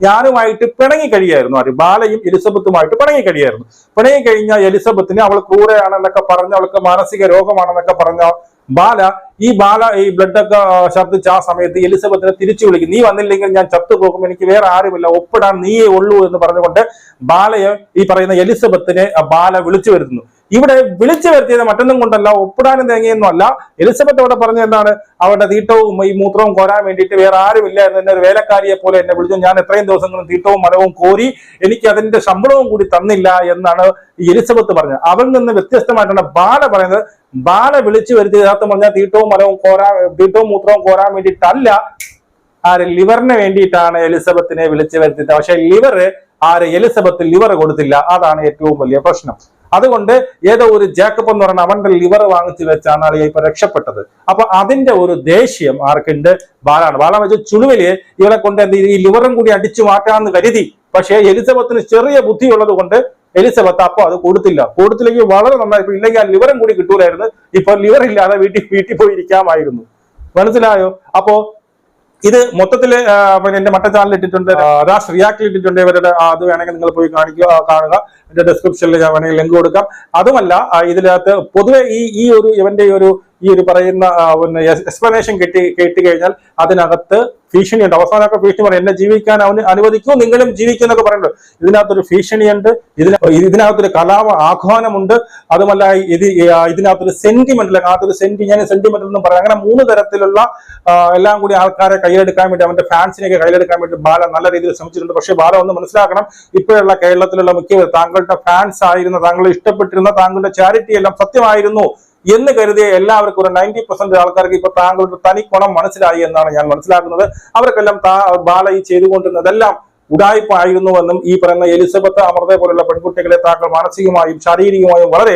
ഞാനുമായിട്ട് പിണങ്ങി കഴിയായിരുന്നു ആര് ബാലയും എലിസബത്തുമായിട്ട് പിണങ്ങി കഴിയായിരുന്നു. പിണങ്ങി കഴിഞ്ഞ എലിസബത്തിന് അവൾ ക്രൂരയാണെന്നൊക്കെ പറഞ്ഞ് അവൾക്ക് മാനസിക രോഗമാണെന്നൊക്കെ പറഞ്ഞ ബാല ഈ ബാല ഈ ബ്ലഡ് ഒക്കെ ആ, ഛർദ്ദിച്ച ആ സമയത്ത് എലിസബത്തിനെ തിരിച്ചു വിളിക്കും. നീ വന്നില്ലെങ്കിൽ ഞാൻ ചത്തുപോകും. എനിക്ക് വേറെ ആരുമില്ല. ഒപ്പിടാൻ നീയേ ഉള്ളൂ എന്ന് പറഞ്ഞുകൊണ്ട് ബാലയെ ഈ പറയുന്ന എലിസബത്തിനെ ബാല വിളിച്ചു വരുത്തുന്നു. ഇവിടെ വിളിച്ചു വരുത്തിയത് മറ്റൊന്നും കൊണ്ടല്ല ഒപ്പിടാനും തേങ്ങയൊന്നും അല്ല എലിസബത്ത് അവിടെ പറഞ്ഞ എന്താണ്? അവരുടെ തീട്ടവും ഈ മൂത്രവും കോരാൻ വേണ്ടിയിട്ട് വേറെ ആരുമില്ലായിരുന്നു എന്നെ ഒരു വേലക്കാരിയെ പോലെ എന്നെ വിളിച്ചു. ഞാൻ എത്രയും ദിവസങ്ങളും തീട്ടവും മരവും കോരി എനിക്ക് അതിന്റെ ശമ്പളവും കൂടി തന്നില്ല എന്നാണ് എലിസബത്ത് പറഞ്ഞത്. അവരിൽ നിന്ന് വ്യത്യസ്തമായിട്ടാണ് ബാല പറയുന്നത്. ബാല വിളിച്ചു വരുത്തി യഥാർത്ഥം പറഞ്ഞാൽ തീട്ടവും മരവും കോരാ തീട്ടവും മൂത്രവും കോരാൻ വേണ്ടിയിട്ടല്ല. ആര്? ലിവറിന് വേണ്ടിയിട്ടാണ് എലിസബത്തിനെ വിളിച്ചു വരുത്തിയത്. പക്ഷെ ലിവർ ആര്? എലിസബത്ത് ലിവർ കൊടുത്തില്ല. അതാണ് ഏറ്റവും വലിയ പ്രശ്നം. അതുകൊണ്ട് ഏതോ ഒരു ജേക്കബ് എന്ന് പറയുന്ന അവന്റെ ലിവർ വാങ്ങിച്ചു വെച്ചാണ് അളിയ ഇപ്പൊ രക്ഷപ്പെട്ടത്. അപ്പൊ അതിന്റെ ഒരു ദേഷ്യം ആർക്കുണ്ട്? ബാലാണ്. ബാല വെച്ച ചുളുവിൽ ഇവളെ കൊണ്ട് എന്ത്? ഈ ലിവറും കൂടി അടിച്ചു മാറ്റാമെന്ന് കരുതി. പക്ഷേ എലിസബത്തിന് ചെറിയ ബുദ്ധിയുള്ളത് കൊണ്ട് എലിസബത്ത് അപ്പൊ അത് കൊടുത്തില്ല. കൊടുത്തില്ലെങ്കിൽ വളരെ നന്നായി. ഇപ്പൊ ഇല്ലെങ്കിൽ ആ ലിവറും കൂടി കിട്ടൂലായിരുന്നു. ഇപ്പൊ ലിവർ ഇല്ലാതെ വീട്ടിൽ വീട്ടിൽ പോയിരിക്കാമായിരുന്നു മനസ്സിലായോ? അപ്പോ ഇത് മൊത്തത്തിൽ പിന്നെ എന്റെ മറ്റ ചാനലിൽ ഇട്ടിട്ടുണ്ട്. രാഷ് റിയാക്ട് ഇട്ടിട്ടുണ്ട്. ഇവരുടെ അത് വേണമെങ്കിൽ നിങ്ങൾ പോയി കാണിക്കുക കാണുക. എന്റെ ഡിസ്ക്രിപ്ഷനിൽ ഞാൻ വേണമെങ്കിൽ ലിങ്ക് കൊടുക്കാം. അതുമല്ല ഇതിനകത്ത് പൊതുവെ ഈ ഈ ഒരു ഇവന്റെ ഒരു ഈ ഒരു പറയുന്ന പിന്നെ എക്സ്പ്ലനേഷൻ കേട്ടി കേട്ട് കഴിഞ്ഞാൽ അതിനകത്ത് ഭീഷണിയുണ്ട്. അവസാനമൊക്കെ ഭീഷണി പറയും എന്നെ ജീവിക്കാൻ അവന് അനുവദിക്കൂ നിങ്ങളും ജീവിക്കും എന്നൊക്കെ പറയുന്നത് ഇതിനകത്തൊരു ഭീഷണിയുണ്ട് ഇതിന് ഇതിനകത്തൊരു കലാപ ആഹ്വാനമുണ്ട് അതുമല്ല ഇത് ഇതിനകത്തൊരു സെന്റിമെന്റ് സെന്റിമെന്റൽ അതിനകത്തൊരു സെന്റി ഞാൻ സെന്റിമെന്റൽ എന്നും പറയാം. അങ്ങനെ മൂന്ന് തരത്തിലുള്ള എല്ലാം കൂടി ആൾക്കാരെ കയ്യിലെടുക്കാൻ വേണ്ടി അവന്റെ ഫാൻസിനെയൊക്കെ കയ്യിലെടുക്കാൻ വേണ്ടി ബാല നല്ല രീതിയിൽ ശ്രമിച്ചിട്ടുണ്ട്. പക്ഷേ ബാല ഒന്ന് മനസ്സിലാക്കണം ഇപ്പോഴുള്ള കേരളത്തിലുള്ള മുഖ്യ താങ്കളുടെ ഫാൻസ് ആയിരുന്ന താങ്കളെ ഇഷ്ടപ്പെട്ടിരുന്ന താങ്കളുടെ ചാരിറ്റി എല്ലാം സത്യമായിരുന്നു. എന്ന് കരുതിയ എല്ലാവർക്കും ഒരു നയന്റി പെർസെന്റ് ആൾക്കാർക്ക് ഇപ്പൊ താങ്കളുടെ തനി ഗുണം മനസ്സിലായി എന്നാണ് ഞാൻ മനസ്സിലാക്കുന്നത്. അവർക്കെല്ലാം താ ബാല ഈ ചെയ്തുകൊണ്ടിരുന്നതെല്ലാം ഉടായ്പായിരുന്നുവെന്നും ഈ പറയുന്ന എലിസബത്ത് അമൃത പോലുള്ള പെൺകുട്ടികളെ താങ്കൾ മാനസികമായും ശാരീരികമായും വളരെ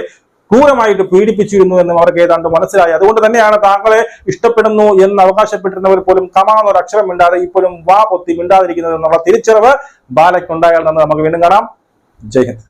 ക്രൂരമായിട്ട് പീഡിപ്പിച്ചിരുന്നു എന്നും അവർക്ക് ഏതാണ്ട് മനസ്സിലായി. അതുകൊണ്ട് തന്നെയാണ് താങ്കളെ ഇഷ്ടപ്പെടുന്നു എന്ന് അവകാശപ്പെട്ടിരുന്നവർ പോലും കമാന്ന് ഒരു അക്ഷരം മിണ്ടാതെ ഇപ്പോഴും വാ പൊത്തി മിണ്ടാതിരിക്കുന്നത് എന്നുള്ള തിരിച്ചറിവ് ബാലയ്ക്കുണ്ടായാൽ നമുക്ക് വീണ്ടും കാണാം. ജയ് ഹിന്ദ്.